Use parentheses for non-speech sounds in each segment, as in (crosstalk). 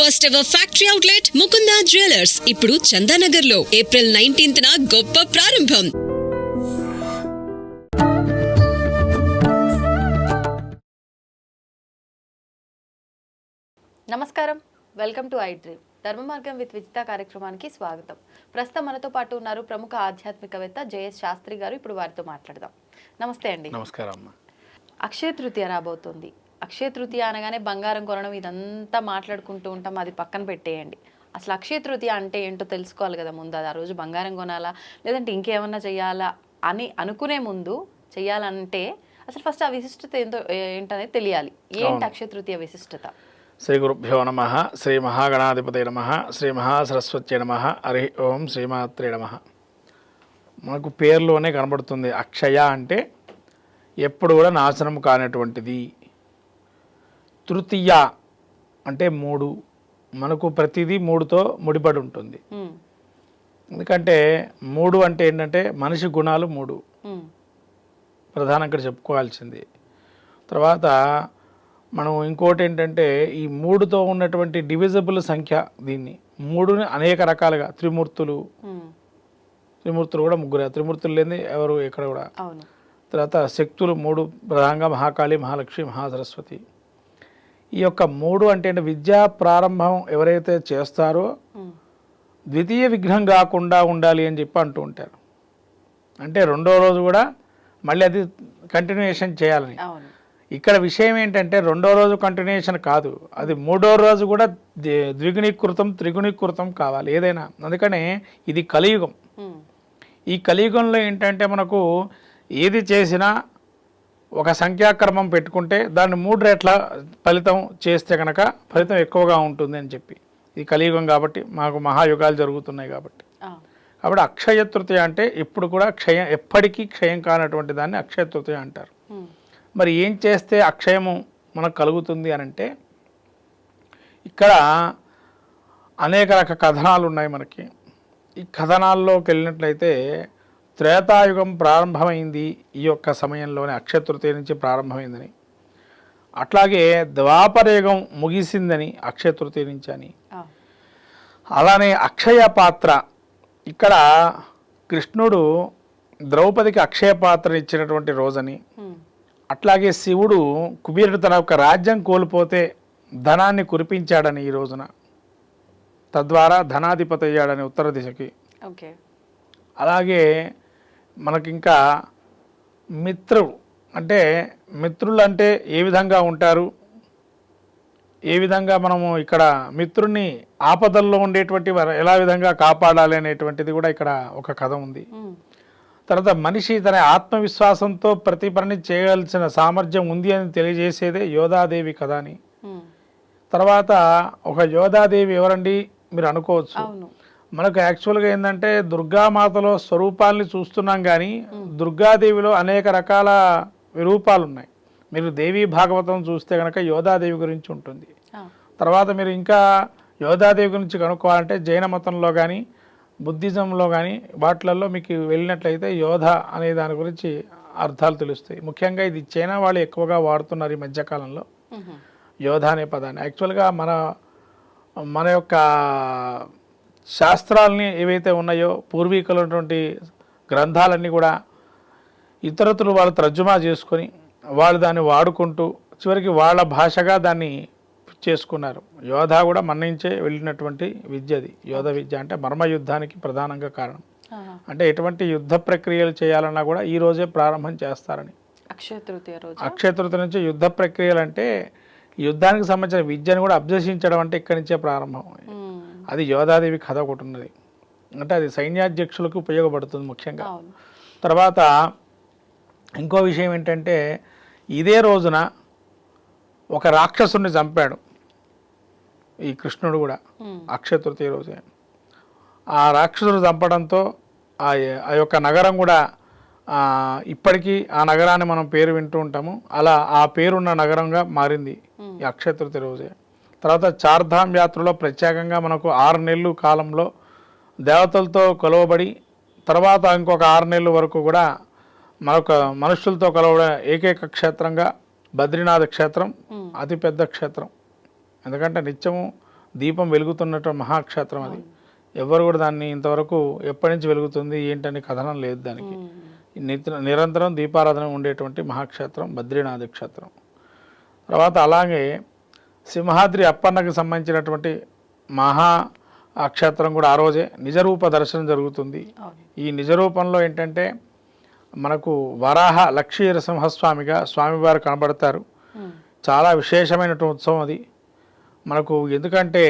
First ever factory outlet Mukunda jewellers ఇప్పుడు చందానగర్లో April nineteenth గొప్ప ప్రారంభం. నమస్కారం. వెల్కమ్ టు ఐ డ్రీమ్ ధర్మ మార్గం విత్ విజిత కార్యక్రమానికి స్వాగతం. ప్రస్తుతం మనతో పాటు ఉన్నారు ప్రముఖ ఆధ్యాత్మికవేత్త జేఎస్ శాస్త్రి గారు. ఇప్పుడు వారితో మాట్లాడదాం. నమస్తే అండి. నమస్కారం అక్షయ తృతీయ రాబోతుంది. అక్షయ తృతీయ అనగానే బంగారం కొనడం ఇదంతా మాట్లాడుకుంటూ ఉంటాం. అది పక్కన పెట్టేయండి. అసలు అక్షయ తృతీయ అంటే ఏంటో తెలుసుకోవాలి కదా ముందు. అది ఆ రోజు బంగారం కొనాలా లేదంటే ఇంకేమన్నా చేయాలా అని అనుకునే ముందు చేయాలంటే అసలు ఫస్ట్ ఆ విశిష్టత ఏంటో ఏంటనేది తెలియాలి. ఏంటి అక్షయ తృతీయ విశిష్టత? శ్రీ గురుభ్యో నమ శ్రీ మహాగణాధిపతి నమ శ్రీ మహాసరస్వతి నమ హరి ఓం శ్రీమాత్రే నమ. మనకు పేర్లోనే కనబడుతుంది అక్షయ అంటే ఎప్పుడు కూడా నాశనం కానటువంటిది. తృతీయ అంటే మూడు. మనకు ప్రతిదీ మూడుతో ముడిపడి ఉంటుంది. ఎందుకంటే మూడు అంటే ఏంటంటే మనిషి గుణాలు మూడు. ఉమ్, ప్రధానంగా చెప్పుకోవాల్సింది. తర్వాత మనం ఇంకోటి ఏంటంటే ఈ మూడుతో ఉన్నటువంటి డివిజబుల్ సంఖ్య దీన్ని. మూడుని అనేక రకాలుగా త్రిమూర్తులు. త్రిమూర్తులు కూడా ముగ్గురు. త్రిమూర్తులు లేని ఎవరు ఇక్కడ కూడా. తర్వాత శక్తులు మూడు. ప్రధానంగా మహాకాళి మహాలక్ష్మి మహాసరస్వతి. ఈ యొక్క మూడు అంటే విద్యా ప్రారంభం ఎవరైతే చేస్తారో ద్వితీయ విఘ్నం కాకుండా ఉండాలి అని చెప్పి అంటూ ఉంటారు. అంటే రెండో రోజు కూడా మళ్ళీ అది కంటిన్యూషన్ చేయాలని. ఇక్కడ విషయం ఏంటంటే రెండో రోజు కంటిన్యూషన్ కాదు. అది మూడో రోజు కూడా ది- ద్విగుణీకృతం త్రిగుణీకృతం కావాలి ఏదైనా. అందుకనే ఇది కలియుగం. ఈ కలియుగంలో ఏంటంటే మనకు ఏది చేసినా ఒక సంఖ్యాక్రమం పెట్టుకుంటే దాన్ని మూడు రెట్ల ఫలితం చేస్తే కనుక ఫలితం ఎక్కువగా ఉంటుంది అని చెప్పి. ఇది కలియుగం కాబట్టి మాకు మహాయుగాలు జరుగుతున్నాయి కాబట్టి. కాబట్టి అక్షయ తృతీయ అంటే ఇప్పుడు కూడా క్షయం ఎప్పటికీ క్షయం కానటువంటి దాన్ని అక్షయ తృతీయ అంటారు. మరి ఏం చేస్తే అక్షయము మనకు కలుగుతుంది అని అంటే ఇక్కడ అనేక రక కథనాలు ఉన్నాయి మనకి. ఈ కథనాల్లోకి వెళ్ళినట్లయితే త్రేతాయుగం ప్రారంభమైంది ఈ యొక్క సమయంలోనే అక్షయ తృతీయ నుంచి ప్రారంభమైందని. అట్లాగే ద్వాపరయుగం ముగిసిందని అక్షయ తృతీయ నుంచి అని. అలానే అక్షయ పాత్ర ఇక్కడ కృష్ణుడు ద్రౌపదికి అక్షయ పాత్ర ఇచ్చినటువంటి రోజని. అట్లాగే శివుడు కుబేరుడు తన యొక్క రాజ్యం కోల్పోతే ధనాన్ని కురిపించాడని ఈ రోజున. తద్వారా ధనాధిపతి అయ్యాడని ఉత్తర దిశకి. ఓకే. అలాగే మనకింకా మిత్రుడు అంటే మిత్రులు అంటే ఏ విధంగా ఉంటారు? ఏ విధంగా మనము ఇక్కడ మిత్రుడిని ఆపదల్లో ఉండేటువంటి వారు ఎలా విధంగా కాపాడాలి అనేటువంటిది కూడా ఇక్కడ ఒక కథ ఉంది. తర్వాత మనిషి తన ఆత్మవిశ్వాసంతో ప్రతి పనిని చేయవలసిన సామర్థ్యం ఉంది అని తెలియజేసేదే యోధాదేవి కథ అని. తర్వాత ఒక యోధాదేవి ఎవరండి? మీరు అనుకోవచ్చు. మనకు యాక్చువల్గా ఏంటంటే దుర్గామాతలో స్వరూపాల్ని చూస్తున్నాం కానీ దుర్గాదేవిలో అనేక రకాల రూపాలు ఉన్నాయి మీరు దేవీ భాగవతం చూస్తే కనుక యోధాదేవి గురించి ఉంటుంది. తర్వాత మీరు ఇంకా యోధాదేవి గురించి కనుక్కోవాలంటే జైన మతంలో కానీ బుద్ధిజంలో కానీ వాటిలలో మీకు వెళ్ళినట్లయితే యోధ అనే దాని గురించి అర్థాలు తెలుస్తాయి. ముఖ్యంగా ఇది చైనా వాళ్ళు ఎక్కువగా వాడుతున్నారు ఈ మధ్యకాలంలో. యోధ అనే పదాన్ని. యాక్చువల్గా మన మన యొక్క శాస్త్రాలని ఏవైతే ఉన్నాయో పూర్వీకులు ఉన్నటువంటి గ్రంథాలన్నీ కూడా ఇతరతులు వాళ్ళు తర్జుమా చేసుకొని వాళ్ళు దాన్ని వాడుకుంటూ చివరికి వాళ్ళ భాషగా దాన్ని చేసుకున్నారు. యోధ కూడా మన నుంచే వెళ్ళినటువంటి విద్య అది. యోధ విద్య అంటే మర్మ యుద్ధానికి ప్రధానంగా కారణం. అంటే ఎటువంటి యుద్ధ ప్రక్రియలు చేయాలన్నా కూడా ఈ రోజే ప్రారంభం చేస్తారని. అక్షయ తృతీయ రోజు? అక్షయతృత నుంచి యుద్ధ ప్రక్రియలు అంటే యుద్ధానికి సంబంధించిన విద్యను కూడా అభ్యసించడం అంటే ఇక్కడి నుంచే ప్రారంభం. అది యోధాదేవి కథ ఒకటి ఉన్నది. అంటే అది సైన్యాధ్యక్షులకు ఉపయోగపడుతుంది ముఖ్యంగా. తర్వాత ఇంకో విషయం ఏంటంటే ఇదే రోజున ఒక రాక్షసుని చంపాడు ఈ కృష్ణుడు కూడా అక్షయ తృతీయ రోజే. ఆ రాక్షసుడు చంపడంతో ఆ ఆ యొక్క నగరం కూడా ఇప్పటికీ ఆ నగరాన్ని మనం పేరు వింటూ ఉంటాము. అలా ఆ పేరున్న నగరంగా మారింది ఈ అక్షయ తృతీయ రోజే. తర్వాత చార్ధామ్ యాత్రలో ప్రత్యేకంగా మనకు ఆరు నెలలు కాలంలో దేవతలతో కొలవబడి తర్వాత ఇంకొక ఆరు నెలల వరకు కూడా మరొక మనుషులతో కలవడ ఏకైక క్షేత్రంగా బద్రీనాథ్ క్షేత్రం అతిపెద్ద క్షేత్రం. ఎందుకంటే నిత్యము దీపం వెలుగుతున్నట్టు మహాక్షేత్రం అది. ఎవరు కూడా దాన్ని ఇంతవరకు ఎప్పటి నుంచి వెలుగుతుంది ఏంటనే కథనం లేదు దానికి. నిత్య- నిరంతరం దీపారాధన ఉండేటువంటి మహాక్షేత్రం బద్రీనాథ్ క్షేత్రం. తర్వాత అలాగే సింహాద్రి అప్పన్నకి సంబంధించినటువంటి మహా ఆ క్షేత్రం కూడా ఆ రోజే నిజరూప దర్శనం జరుగుతుంది. ఈ నిజరూపంలో ఏంటంటే మనకు వరాహ లక్ష్మీ నరసింహస్వామిగా స్వామివారు కనబడతారు. చాలా విశేషమైనటువంటి ఉత్సవం అది. మనకు ఎందుకంటే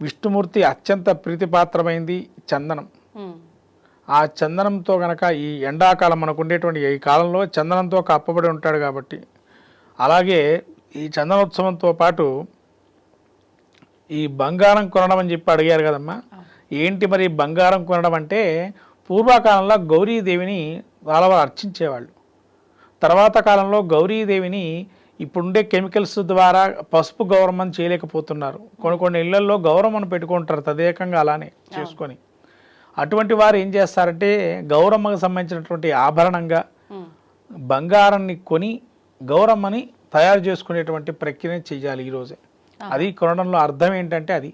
విష్ణుమూర్తి అత్యంత ప్రీతిపాత్రమైంది చందనం. ఆ చందనంతో గనక ఈ ఎండాకాలం మనకు ఉండేటువంటి ఈ కాలంలో చందనంతో కప్పబడి ఉంటాడు కాబట్టి అలాగే ఈ చందనోత్సవంతో పాటు ఈ బంగారం కొనడం అని చెప్పి అడిగారు కదమ్మా. ఏంటి మరి బంగారం కొనడం అంటే పూర్వకాలంలో గౌరీదేవిని వారు అర్చించేవాళ్ళు. తర్వాత కాలంలో గౌరీదేవిని ఇప్పుడుండే కెమికల్స్ ద్వారా పసుపు గౌరమ్మం చేయలేకపోతున్నారు. కొన్ని కొన్ని ఇళ్ళలో గౌరమ్మను పెట్టుకుంటారు తదేకంగా అలానే చేసుకొని. అటువంటి వారు ఏం చేస్తారంటే గౌరమ్మకు సంబంధించినటువంటి ఆభరణంగా. బంగారాన్ని కొని గౌరమ్మని తయారు చేసుకునేటువంటి ప్రక్రియ చేయాలి ఈరోజే అది కొనడంలో అర్థం ఏంటంటే అది.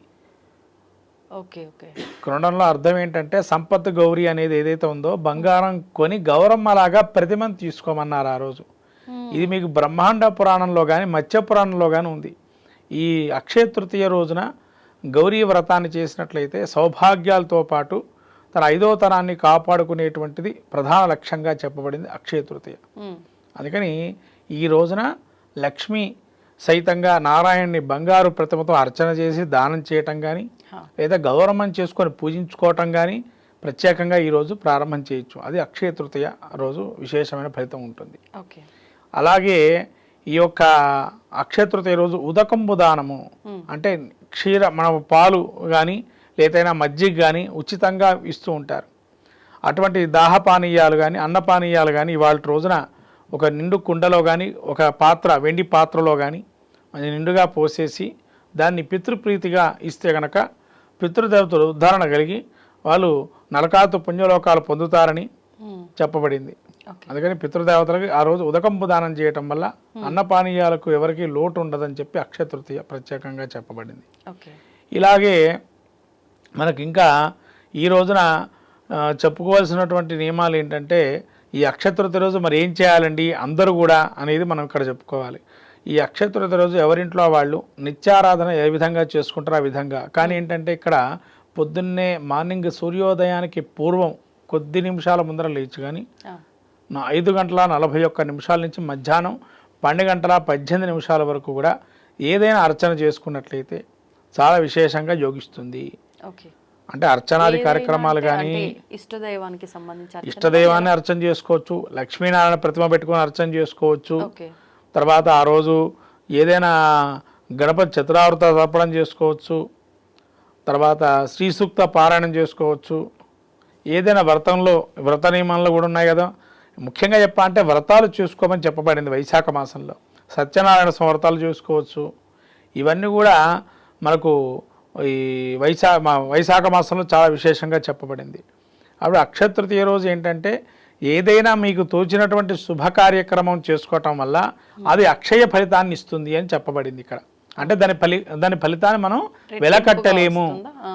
Okay okay. కొనడంలో అర్థం ఏంటంటే సంపత్ గౌరీ అనేది ఏదైతే ఉందో బంగారం కొని గౌరమ్మలాగా ప్రతిమను తీసుకోమన్నారు ఆ రోజు. ఇది మీకు బ్రహ్మాండ పురాణంలో కానీ మత్స్య పురాణంలో కానీ ఉంది. ఈ అక్షయ తృతీయ రోజున గౌరీ వ్రతాన్ని చేసినట్లయితే సౌభాగ్యాలతో పాటు తన ఐదో తరాన్ని కాపాడుకునేటువంటిది ప్రధాన లక్ష్యంగా చెప్పబడింది అక్షయ తృతీయ. అందుకని ఈ రోజున లక్ష్మి సైతంగా నారాయణ్ణి బంగారు ప్రతిమతో అర్చన చేసి దానం చేయటం కానీ. లేదా గౌరవం చేసుకొని పూజించుకోవటం కానీ ప్రత్యేకంగా ఈరోజు ప్రారంభం చేయొచ్చు. అది అక్షయ తృతీయ రోజు విశేషమైన ఫలితం ఉంటుంది. అలాగే ఈ యొక్క అక్షయ తృతీయ రోజు ఉదకంబు దానము అంటే క్షీర మన పాలు కానీ లేదైనా మజ్జిగ కానీ ఉచితంగా ఇస్తూ ఉంటారు. అటువంటి దాహపానీయాలు కానీ అన్నపానీయాలు కానీ ఇవాళ రోజున ఒక నిండు కుండలో కానీ ఒక పాత్ర వెండి పాత్రలో కానీ అది నిండుగా పోసేసి దాన్ని పితృప్రీతిగా ఇస్తే గనక పితృదేవతలు ఉద్ధరణ కలిగి వాళ్ళు నరకాతు పుణ్యలోకాలు పొందుతారని ఉమ్. చెప్పబడింది. అందుకని పితృదేవతలకు ఆ రోజు ఉదకంపు దానం చేయటం వల్ల అన్నపానీయాలకు ఎవరికి లోటు ఉండదని చెప్పి అక్షయ తృతీయ ప్రత్యేకంగా చెప్పబడింది. ఇలాగే మనకి ఇంకా ఈ రోజున చెప్పుకోవాల్సినటువంటి నియమాలు ఏంటంటే ఈ అక్షతృత రోజు మరి ఏం చేయాలండి? అందరూ కూడా అనేది మనం ఇక్కడ చెప్పుకోవాలి. ఈ అక్షతృత రోజు ఎవరింట్లో వాళ్ళు? నిత్యారాధన ఏ విధంగా చేసుకుంటారో? ఆ విధంగా. కానీ ఏంటంటే ఇక్కడ పొద్దున్నే మార్నింగ్ సూర్యోదయానికి పూర్వం కొద్ది నిమిషాల ముందర లేచి కానీ. నా ఐదు గంటల నలభై ఒక్క నిమిషాల నుంచి మధ్యాహ్నం పన్నెండు గంటల పద్దెనిమిది నిమిషాల వరకు కూడా ఏదైనా అర్చన చేసుకున్నట్లయితే చాలా విశేషంగా యోగిస్తుంది. ఓకే. అంటే అర్చనాది కార్యక్రమాలు కానీ ఇష్టదైవానికి సంబంధించి ఇష్టదైవాన్ని అర్చన చేసుకోవచ్చు లక్ష్మీనారాయణ ప్రతిమ పెట్టుకొని అర్చన చేసుకోవచ్చు. తర్వాత ఆ రోజు ఏదైనా గణపతి చతురావృత తర్పణం చేసుకోవచ్చు. తర్వాత శ్రీ సూక్త పారాయణం చేసుకోవచ్చు. ఏదైనా వ్రతంలో వ్రత నియమాల్లో కూడా ఉన్నాయి కదా. ముఖ్యంగా చెప్పాలంటే వ్రతాలు చేసుకోమని చెప్పబడింది వైశాఖ మాసంలో. సత్యనారాయణ వ్రతాలు చేసుకోవచ్చు. ఇవన్నీ కూడా మనకు ఈ వైశా మా వైశాఖ మాసంలో చాలా విశేషంగా చెప్పబడింది. అప్పుడు అక్షతృతీయ రోజు ఏంటంటే ఏదైనా మీకు తోచినటువంటి శుభ కార్యక్రమం చేసుకోవటం వల్ల అది అక్షయ ఫలితాన్ని ఇస్తుంది అని చెప్పబడింది ఇక్కడ. అంటే దాని ఫలి దాని ఫలితాన్ని మనం వెలకట్టలేము.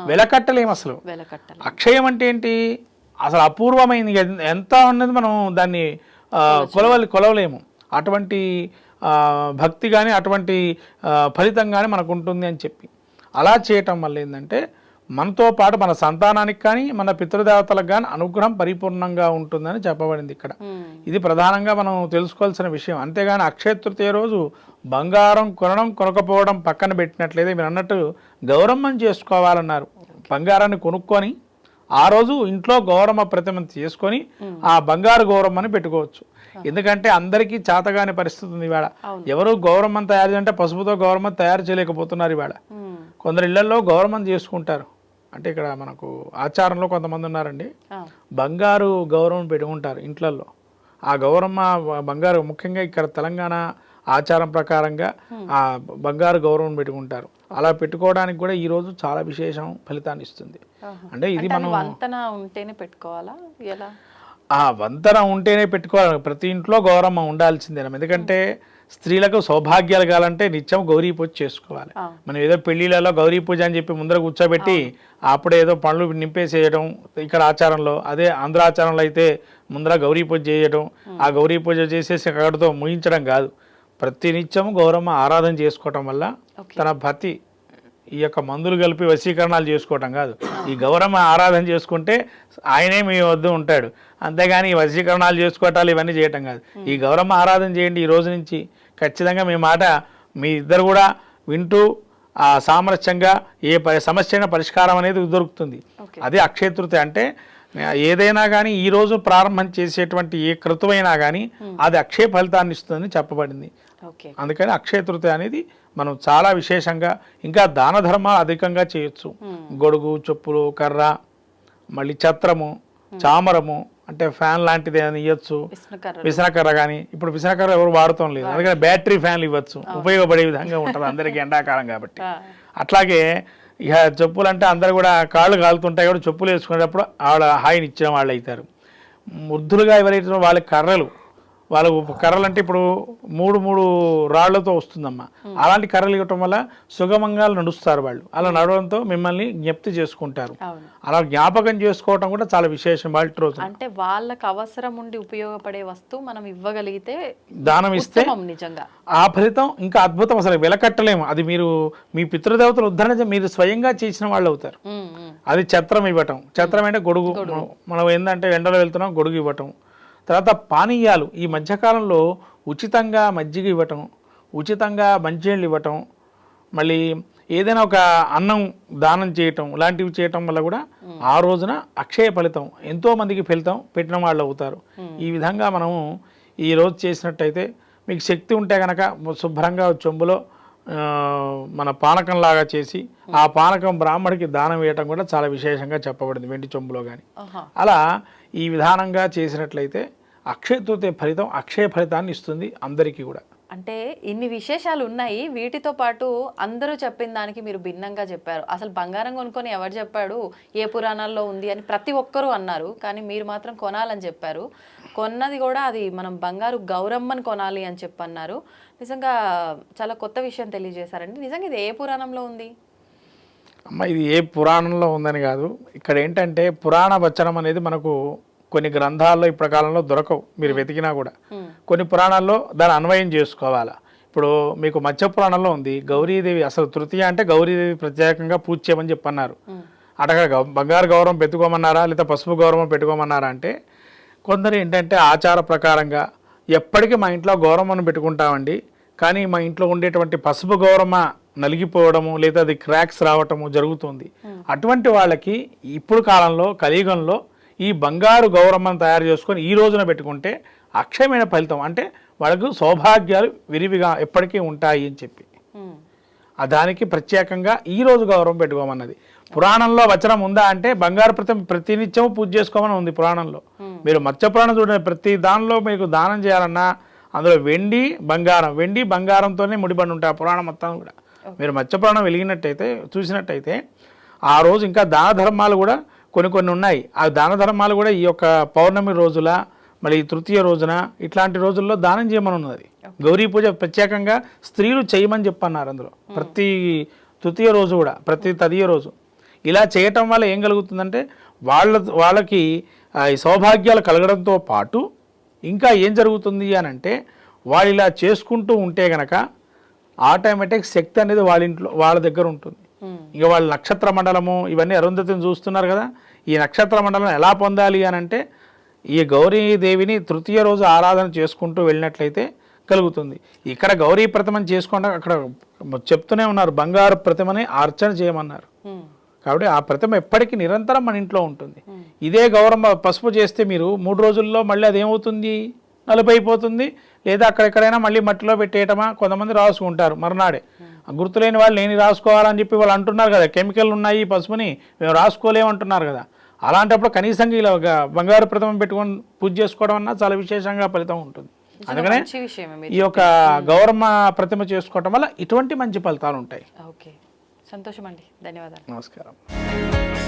వెలకట్టలేము అసలు. అక్షయం అంటే ఏంటి? అసలు అపూర్వమైంది. ఎంత ఉన్నది మనం దాన్ని కొలవలి కొలవలేము. అటువంటి భక్తి కానీ అటువంటి ఫలితం కానీ మనకు ఉంటుంది అని చెప్పి. అలా చేయటం వల్ల ఏంటంటే మనతో పాటు మన సంతానానికి కానీ మన పితృదేవతలకు కానీ అనుగ్రహం పరిపూర్ణంగా ఉంటుందని చెప్పబడింది ఇక్కడ. ఉమ్. ఇది ప్రధానంగా మనం తెలుసుకోవాల్సిన విషయం. అంతేగాని అక్షయ తృతీయ రోజు బంగారం కొనడం కొనకపోవడం పక్కన పెట్టినట్లయితే మీరు అన్నట్టు గౌరమ్మం చేసుకోవాలన్నారు. బంగారాన్ని కొనుక్కొని ఆ రోజు ఇంట్లో గౌరమ్మ ప్రతిమను చేసుకొని ఆ బంగారు గౌరమ్మని పెట్టుకోవచ్చు. ఎందుకంటే అందరికీ చేతగాని పరిస్థితి ఉంది ఇవాళ. ఎవరు గౌరమ్మని తయారు చేయాలంటే పసుపుతో గౌరమ్మ తయారు చేయలేకపోతున్నారు ఇవాళ. కొందరు ఇళ్ళలో గౌరమ్మని చేసుకుంటారు. అంటే ఇక్కడ మనకు ఆచారంలో కొంతమంది ఉన్నారండి. బంగారు గౌరవం పెట్టుకుంటారు ఇంట్లల్లో. ఆ గౌరమ్మ బంగారు ముఖ్యంగా ఇక్కడ తెలంగాణ ఆచారం ప్రకారంగా ఆ బంగారు గౌరవం పెట్టుకుంటారు. అలా పెట్టుకోవడానికి కూడా ఈ రోజు చాలా విశేషం ఫలితాన్ని ఇస్తుంది. అంటే ఇది మనం వంతన ఉంటేనే పెట్టుకోవాలా? ఎలా? ఆ వంతన ఉంటేనే పెట్టుకోవాలి. ప్రతి ఇంట్లో గౌరమ్మ ఉండాల్సిందేనా? ఎందుకంటే స్త్రీలకు సౌభాగ్యాలు కావాలంటే నిత్యం గౌరీ పూజ చేసుకోవాలి. మనం ఏదో పెళ్ళిళ్ళలో గౌరీ పూజ అని చెప్పి ముందర కూర్చోబెట్టి అప్పుడే ఏదో పనులు నింపేసేయడం ఇక్కడ ఆచారంలో అదే ఆంధ్ర ఆచారంలో అయితే ముందర గౌరీ పూజ చేయడం ఆ గౌరీ పూజ చేసేసి అక్కడితో ముగించడం కాదు. ప్రతినిత్యం గౌరమ్మ ఆరాధన చేసుకోవటం వల్ల. తన భర్తి ఈ యొక్క మందులు కలిపి వశీకరణాలు చేసుకోవటం కాదు. ఈ గౌరమ్మ ఆరాధన చేసుకుంటే ఆయనే మీ వద్ద ఉంటాడు. అంతేగాని ఈ వశీకరణాలు చేసుకోవటాలు ఇవన్నీ చేయటం కాదు. ఈ గౌరమ్మ ఆరాధన చేయండి ఈ రోజు నుంచి. ఖచ్చితంగా మీ మాట మీ ఇద్దరు కూడా వింటూ ఆ సామరస్యంగా ఏ ప- సమస్య అయినా పరిష్కారం అనేది దొరుకుతుంది. అదే అక్షయతృతి అంటే ఏదైనా కానీ ఈ రోజు ప్రారంభం చేసేటువంటి ఏ కృతమైనా కానీ అది అక్షయ ఫలితాన్ని ఇస్తుందని చెప్పబడింది. అందుకని అక్షయ తృతీయ అనేది మనం చాలా విశేషంగా ఇంకా దాన ధర్మాలు అధికంగా చేయొచ్చు. గొడుగు చెప్పులు కర్ర మళ్ళీ ఛత్రము చామరము అంటే ఫ్యాన్ లాంటిది ఏదైనా ఇవ్వచ్చు విసనకర్ర కానీ ఇప్పుడు విసనకర్ర ఎవరు వాడటం లేదు. అందుకని బ్యాటరీ ఫ్యాన్లు ఇవ్వచ్చు. ఉపయోగపడే విధంగా ఉంటుంది అందరికీ (laughs) ఎండాకాలం కాబట్టి. అట్లాగే ఇక చెప్పులు అంటే అందరు కూడా కాళ్ళు కాలుతుంటాయి కూడా చెప్పులు వేసుకునేటప్పుడు ఆవిడ హాయిని ఇచ్చిన వాళ్ళు అవుతారు వృద్ధులుగా ఎవరైతే వాళ్ళకి కర్రలు. వాళ్ళకు కర్రలు అంటే ఇప్పుడు మూడు మూడు రాళ్ళతో వస్తుందమ్మా. అలాంటి కర్రలు ఇవ్వటం వల్ల సుగమంగా నడుస్తారు వాళ్ళు. అలా నడవడంతో మిమ్మల్ని జ్ఞప్తి చేసుకుంటారు. అలా జ్ఞాపకం చేసుకోవటం కూడా చాలా విశేషం వాళ్ళ రోజు. అంటే వాళ్ళకి అవసరం ఉండి ఉపయోగపడే వస్తువు మనం ఇవ్వగలిగితే దానం ఇస్తే నిజంగా. ఆ ఫలితం ఇంకా అద్భుతం. అసలు వెలకట్టలేము. అది మీరు మీ పితృదేవతలు ఉద్ధరణ మీరు స్వయంగా చేసిన వాళ్ళు అవుతారు. అది ఛత్రం ఇవ్వటం. ఛత్రం అంటే గొడుగు. మనం ఏంటంటే ఎండలో వెళ్తున్నాం గొడుగు ఇవ్వటం. తర్వాత పానీయాలు. ఈ మధ్యకాలంలో ఉచితంగా మజ్జిగ ఇవ్వటం ఉచితంగా మంచినీళ్ళు ఇవ్వటం మళ్ళీ ఏదైనా ఒక అన్నం దానం చేయటం లాంటివి చేయటం వల్ల కూడా ఆ రోజున అక్షయ ఫలితం ఎంతో మందికి ఫలితం పెట్టిన వాళ్ళు అవుతారు. ఈ విధంగా మనము ఈ రోజు చేసినట్టయితే మీకు శక్తి ఉంటే కనుక శుభ్రంగా చెంబులో మన పానకంలాగా చేసి ఆ పానకం బ్రాహ్మడికి దానం వేయటం కూడా చాలా విశేషంగా చెప్పబడింది వెండి చెంబులో కానీ. అలా ఈ విధానంగా చేసినట్లయితే అక్షయ తృతీయ ఫలితం అక్షయ ఫలితాన్ని ఇస్తుంది అందరికీ కూడా. అంటే ఇన్ని విశేషాలు ఉన్నాయి వీటితో పాటు అందరూ చెప్పిన దానికి మీరు భిన్నంగా చెప్పారు. అసలు బంగారం కొనుక్కొని ఎవరు చెప్పాడు ఏ పురాణాల్లో ఉంది అని ప్రతి ఒక్కరూ అన్నారు కానీ మీరు మాత్రం కొనాలని చెప్పారు. కొన్నది కూడా అది మనం బంగారు గౌరమ్మని కొనాలి అని చెప్పన్నారు. నిజంగా చాలా కొత్త విషయం తెలియజేశారండి. నిజంగా ఇది ఏ పురాణంలో ఉంది? అమ్మ ఇది ఏ పురాణంలో ఉందని కాదు. ఇక్కడ ఏంటంటే పురాణ వచనం అనేది మనకు కొన్ని గ్రంథాల్లో ఇప్పటి కాలంలో దొరకవు. మీరు వెతికినా కూడా. కొన్ని పురాణాల్లో దాన్ని అన్వయం చేసుకోవాలా? ఇప్పుడు మీకు మత్స్య పురాణంలో ఉంది గౌరీదేవి అసలు తృతీయ అంటే గౌరీదేవి ప్రత్యేకంగా పూజ చేయమని చెప్పన్నారు. Hmm. అటగా గౌ- బంగారు గౌరవం పెట్టుకోమన్నారా లేదా పసుపు గౌరవం పెట్టుకోమన్నారా అంటే కొందరు ఏంటంటే ఆచార ప్రకారంగా ఎప్పటికీ మా ఇంట్లో గౌరవం పెట్టుకుంటామండి. కానీ మా ఇంట్లో ఉండేటువంటి పసుపు గౌరమ నలిగిపోవడము లేదా అది క్రాక్స్ రావటము జరుగుతుంది. అటువంటి వాళ్ళకి ఇప్పుడు కాలంలో కలియుగంలో ఈ బంగారు గౌరమ్మను తయారు చేసుకొని ఈ రోజున పెట్టుకుంటే అక్షయమైన ఫలితం. అంటే వాళ్ళకు సౌభాగ్యాలు విరివిగా ఎప్పటికీ ఉంటాయి అని చెప్పి. దానికి ప్రత్యేకంగా ఈ రోజు గౌరవం పెట్టుకోమన్నది. పురాణంలో వచనం ఉందా అంటే బంగారు ప్రతి ప్రతినిత్యం పూజ చేసుకోమని ఉంది పురాణంలో. మీరు మత్స్య పురాణం చూడండి. ప్రతి దానిలో మీకు దానం చేయాలన్నా అందులో వెండి బంగారం వెండి బంగారంతోనే ముడిపడి ఉంటాయి ఆ పురాణం మొత్తం కూడా. మీరు మత్స్య పురాణం వెలిగినట్టయితే చూసినట్టయితే ఆ రోజు ఇంకా దాన ధర్మాలు కూడా కొన్ని కొన్ని ఉన్నాయి. ఆ దాన ధర్మాలు కూడా ఈ యొక్క పౌర్ణమి రోజుల మళ్ళీ తృతీయ రోజున ఇట్లాంటి రోజుల్లో దానం చేయమని ఉన్నది గౌరీ పూజ ప్రత్యేకంగా స్త్రీలు చేయమని చెప్పన్నారు అందులో. ప్రతి తృతీయ రోజు కూడా ప్రతి తదియ రోజు. ఇలా చేయటం వల్ల ఏం కలుగుతుందంటే వాళ్ళ వాళ్ళకి సౌభాగ్యాలు కలగడంతో పాటు ఇంకా ఏం జరుగుతుంది అని అంటే వాళ్ళు ఇలా చేసుకుంటూ ఉంటే గనక ఆటోమేటిక్ శక్తి అనేది వాళ్ళ ఇంట్లో వాళ్ళ దగ్గర ఉంటుంది. ఇక వాళ్ళ నక్షత్ర మండలము ఇవన్నీ అరుంధతిని చూస్తున్నారు కదా. ఈ నక్షత్ర మండలం ఎలా పొందాలి అని అంటే ఈ గౌరీదేవిని తృతీయ రోజు ఆరాధన చేసుకుంటూ వెళ్ళినట్లయితే కలుగుతుంది. ఇక్కడ గౌరీ ప్రతిమని చేసుకుంటా అక్కడ చెప్తూనే ఉన్నారు బంగారు ప్రతిమని అర్చన చేయమన్నారు. కాబట్టి ఆ ప్రతిమ ఎప్పటికీ నిరంతరం మన ఇంట్లో ఉంటుంది. ఇదే గౌరమ్మ పసుపు చేస్తే మీరు మూడు రోజుల్లో మళ్ళీ అది ఏమవుతుంది నలుపైపోతుంది లేదా అక్కడెక్కడైనా మళ్ళీ మట్టిలో పెట్టేయటమా? కొంతమంది రాసుకుంటారు మరునాడే. గుర్తులేని వాళ్ళు నేను రాసుకోవాలని చెప్పి వాళ్ళు అంటున్నారు కదా. కెమికల్ ఉన్నాయి పసుపుని మేము రాసుకోలేమంటున్నారు కదా. అలాంటప్పుడు కనీసంగా ఇలా బంగారు ప్రతిమ పెట్టుకొని పూజ చేసుకోవడం అన్నా చాలా విశేషంగా ఫలితం ఉంటుంది. అందుకనే ఈ యొక్క గౌరమ్మ ప్రతిమ చేసుకోవటం వల్ల ఇటువంటి మంచి ఫలితాలు ఉంటాయి. ఓకే. సంతోషం అండి ధన్యవాదాలు. నమస్కారం.